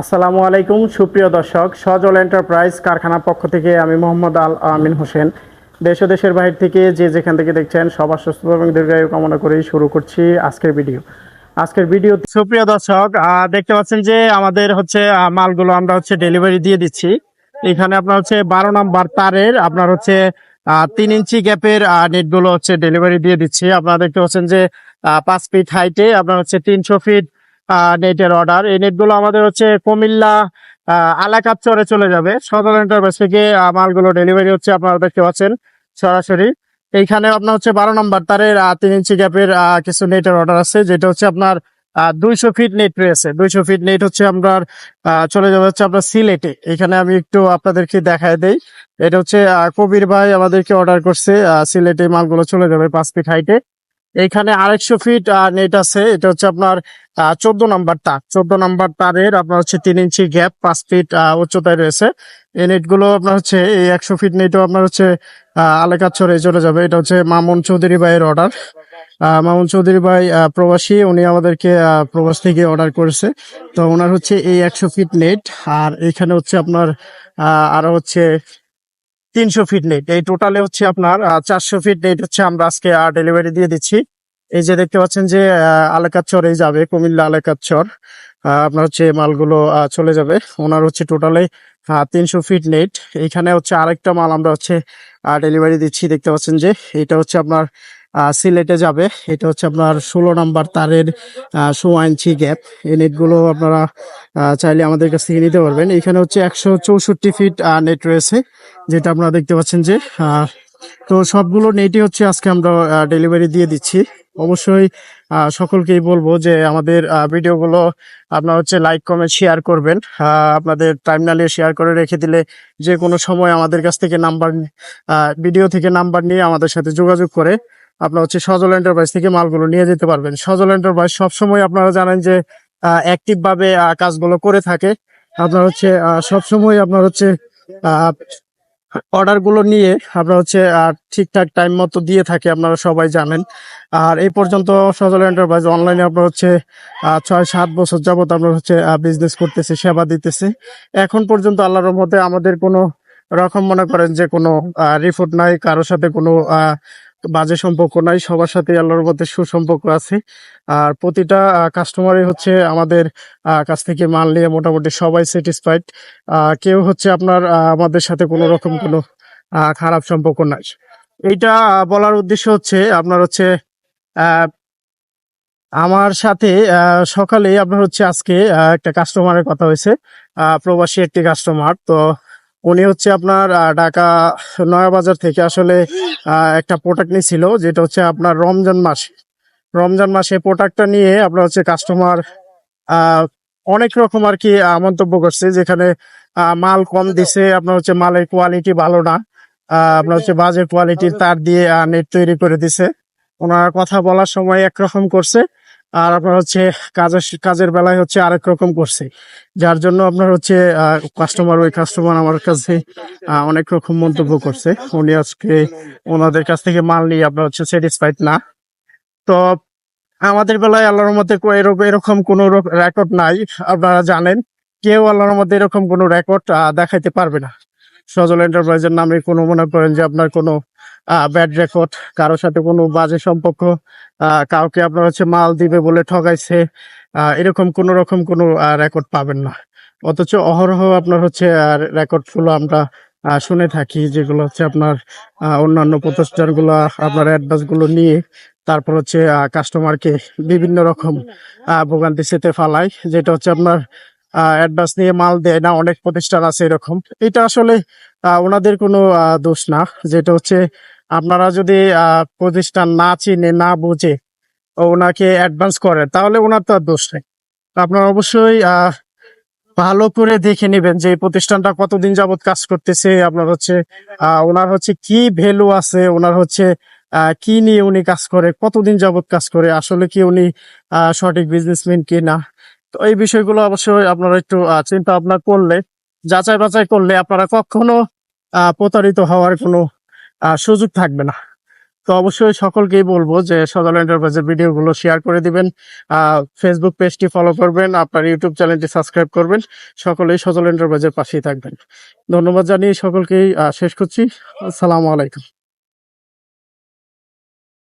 আসসালামু আলাইকুম, সুপ্রিয় দর্শক। সজল এন্টারপ্রাইজ কারখানার পক্ষ থেকে আমি মোহাম্মদ আল আমিন হোসেন। দেশ দেশের বাইরে থেকে যে যেখান থেকে দেখছেন, সবার সুস্থ এবং দীর্ঘায়ু কামনা করেই শুরু করছি আজকের ভিডিও। আজকের ভিডিও সুপ্রিয় দর্শক দেখতে পাচ্ছেন যে আমাদের হচ্ছে মালগুলো আমরা হচ্ছে ডেলিভারি দিয়ে দিচ্ছি। এখানে আপনার হচ্ছে বারো নাম্বার তারের আপনার হচ্ছে তিন ইঞ্চি গ্যাপের নেটগুলো হচ্ছে ডেলিভারি দিয়ে দিচ্ছি। আপনারা দেখতে পাচ্ছেন যে পাঁচ ফিট হাইটে আপনার হচ্ছে তিনশো ফিট নেটের অর্ডার এই নেটগুলো আমাদের হচ্ছে কুমিল্লা আলাকাত চরে চলে যাবে। সদর এন্টারপ্রাইজ থেকে মালগুলো ডেলিভারি হচ্ছে আপনারা দেখতে পাচ্ছেন সরাসরি। এইখানে আপনার হচ্ছে বারো নম্বর তারের তিন ইঞ্চি গ্যাপের কিছু নেটের অর্ডার আছে, যেটা হচ্ছে আপনার দুইশো ফিট নেট রয়েছে। দুইশো ফিট নেট হচ্ছে আপনার চলে যাবে হচ্ছে আপনার সিলেটে। এখানে আমি একটু আপনাদেরকে দেখায় দেই। এটা হচ্ছে কবির ভাই আমাদেরকে অর্ডার করছে সিলেটে মালগুলো চলে যাবে পাঁচ ফিট হাইটে এইখানে আরেকশো ফিট নেট আছে। এটা হচ্ছে আপনার চোদ্দ নাম্বার তার চোদ্দ নাম্বার তারের আপনার হচ্ছে তিন ইঞ্চি গ্যাপ পাঁচ ফিট উচ্চতায় রয়েছে। এই নেটগুলো আপনার হচ্ছে, এই একশো ফিট নেটও আপনার হচ্ছে আলেকার ছড়ে চলে যাবে। এটা হচ্ছে মামুন চৌধুরী ভাইয়ের অর্ডার মামুন চৌধুরী ভাই প্রবাসী। উনি আমাদেরকে প্রবাস থেকে অর্ডার করেছে। তো ওনার হচ্ছে এই একশো ফিট নেট আর এখানে হচ্ছে আপনার আরও হচ্ছে তিনশো ফিট নেট এই টোটালে হচ্ছে আপনার চারশো ফিট নেট হচ্ছে আমরা আজকে ডেলিভারি দিয়ে দিচ্ছি। এই যে দেখতে পাচ্ছেন যে আলেকার চরে যাবে, কুমিল্লা আলেকার চর। আপনার হচ্ছে মালগুলো চলে যাবে। ওনার হচ্ছে টোটালে তিনশো ফিট নেট এখানে হচ্ছে আরেকটা মাল আমরা হচ্ছে ডেলিভারি দিচ্ছি। দেখতে পাচ্ছেন যে এটা হচ্ছে আপনার সিলেটে যাবে। এটা হচ্ছে আপনার ষোলো নাম্বার তারের সো ইঞ্চি গ্যাপ এই নেটগুলো আপনারা চাইলে আমাদের কাছ থেকে নিতে পারবেন। এখানে হচ্ছে একশো চৌষট্টি ফিট নেট রয়েছে, যেটা আপনারা দেখতে পাচ্ছেন যে তো সবগুলো নেটই হচ্ছে আজকে আমরা ডেলিভারি দিয়ে দিচ্ছি। অবশ্যই সকলকেই বলব যে আমাদের ভিডিওগুলো আপনারা হচ্ছে লাইক কমেন্ট শেয়ার করবেন। আপনাদের টাইমনালে শেয়ার করে রেখে দিলে যে কোনো সময় আমাদের কাছ থেকে নাম্বার ভিডিও থেকে নাম্বার নিয়ে আমাদের সাথে যোগাযোগ করে আপনার হচ্ছে সজল এন্টারপ্রাইজ থেকে মালগুলো নিয়ে যেতে পারবেন। সজল এন্টারপ্রাইজ সবসময় আপনারা জানেন যে অ্যাক্টিভ ভাবে আহ, কাজগুলো করে থাকে। আপনার হচ্ছে সবসময় আপনার হচ্ছে অর্ডারগুলো নিয়ে আমরা হচ্ছে আর ঠিকঠাক টাইম মতো দিয়ে থাকি, আপনারা সবাই জানেন। আর এই পর্যন্ত সজল এন্টারপ্রাইজ অনলাইনে আমরা হচ্ছে ছয় সাত বছর যাবত আমরা হচ্ছে বিজনেস করতেছি, সেবা দিতেছি। এখন পর্যন্ত আল্লাহর রহমতে আমাদের কোনো রকম মনে করেন যে কোনো রিপোর্ট নাই, কারোর সাথে কোনো বাজে সম্পর্ক নাই, সবার সাথে আল্লাহর মধ্যে সুসম্পর্ক আছে। আর প্রতিটা কাস্টমারই হচ্ছে আমাদের কাছ থেকে মাল নিয়ে মোটামুটি সবাই স্যাটিসফাইড কেউ হচ্ছে আপনার আমাদের সাথে কোনো রকম কোনো খারাপ সম্পর্ক নাই। এইটা বলার উদ্দেশ্য হচ্ছে আপনার হচ্ছে আমার সাথে সকালে আপনার হচ্ছে আজকে একটা কাস্টমারের কথা হয়েছে। প্রবাসী একটি কাস্টমার তো উনি হচ্ছে আপনার ঢাকা নয়াবাজার থেকে আসলে একটা প্রোডাক্ট নিয়েছিল যেটা হচ্ছে আপনার রমজান মাস। রমজান মাসে প্রোডাক্টটা নিয়ে আপনার হচ্ছে কাস্টমার অনেক রকম আর কি মন্তব্য করছে, যেখানে মাল কম দিছে, আপনার হচ্ছে মালের কোয়ালিটি ভালো না আপনার হচ্ছে বাজে কোয়ালিটির তার দিয়ে নেট তৈরি করে দিছে। ওনার কথা বলার সময় একরকম করছে। আর আপনার হচ্ছে কাজের কাজের বেলায় হচ্ছে আরেক রকম করছে। যার জন্য আপনার হচ্ছে কাস্টমার ওই কাস্টমার আমার কাছে অনেক রকম মন্তব্য করছে। উনি আজকে ওনাদের কাছ থেকে মাল নিয়ে আপনার হচ্ছে স্যাটিসফাইড না। তো আমাদের বেলায় আল্লাহর মধ্যে এরকম কোনো রেকর্ড নাই, আপনারা জানেন। কেউ আল্লাহর মধ্যে এরকম কোনো রেকর্ড দেখাইতে পারবে না। সজল এন্টারপ্রাইজের নামে কোনো মনে করেন যে আপনার কোনো ব্যাড রেকর্ড কারোর সাথে কোনো বাজে সম্পর্ক কাউকে আপনার হচ্ছে মাল দিবে বলে ঠগাইছে এরকম কোনো রকম কোনো রেকর্ড পাবেন না। অথচ অহরহ আপনার হচ্ছে রেকর্ডগুলো আমরা শুনে থাকি, যেগুলো হচ্ছে আপনার অন্যান্য প্রতিষ্ঠানগুলো আপনার অ্যাডভান্সগুলো নিয়ে, তারপর হচ্ছে কাস্টমারকে বিভিন্ন রকম ভোগান্তি সেতে ফালায়, যেটা হচ্ছে আপনার অ্যাডভান্স নিয়ে মাল দেয় না, অনেক প্রতিষ্ঠান আছে এরকম। এটা আসলে ওনাদের কোনো দোষ না। যেটা হচ্ছে আপনারা যদি প্রতিষ্ঠান না চিনে, না বুঝে ওনাকে অ্যাডভান্স করে, তাহলে ওনার তো আর দোষ নেই। আপনারা অবশ্যই ভালো করে দেখে নেবেন যে প্রতিষ্ঠানটা কতদিন যাবৎ কাজ করতেছে, আপনার হচ্ছে ওনার হচ্ছে কি ভ্যালু আছে, ওনার হচ্ছে কি নিয়ে উনি কাজ করে, কতদিন যাবৎ কাজ করে, আসলে কি উনি সঠিক বিজনেসম্যান কি না? তো এই বিষয়গুলো অবশ্যই আপনারা একটু চিন্তা ভাবনা করলে, যাচাই বাছাই করলে আপনারা কখনো প্রতারিত হওয়ার কোনো সুযোগ থাকবে না। তো অবশ্যই সকলকেই বলব যে সদল এন্টারপ্রাইজের ভিডিওগুলো শেয়ার করে দিবেন ফেসবুক পেজটি ফলো করবেন, আপনার ইউটিউব চ্যানেলটি সাবস্ক্রাইব করবেন, সকলেই সজল এন্টারপ্রাইজের পাশেই থাকবেন। ধন্যবাদ জানিয়ে সকলকেই শেষ করছি। আসসালামু আলাইকুম।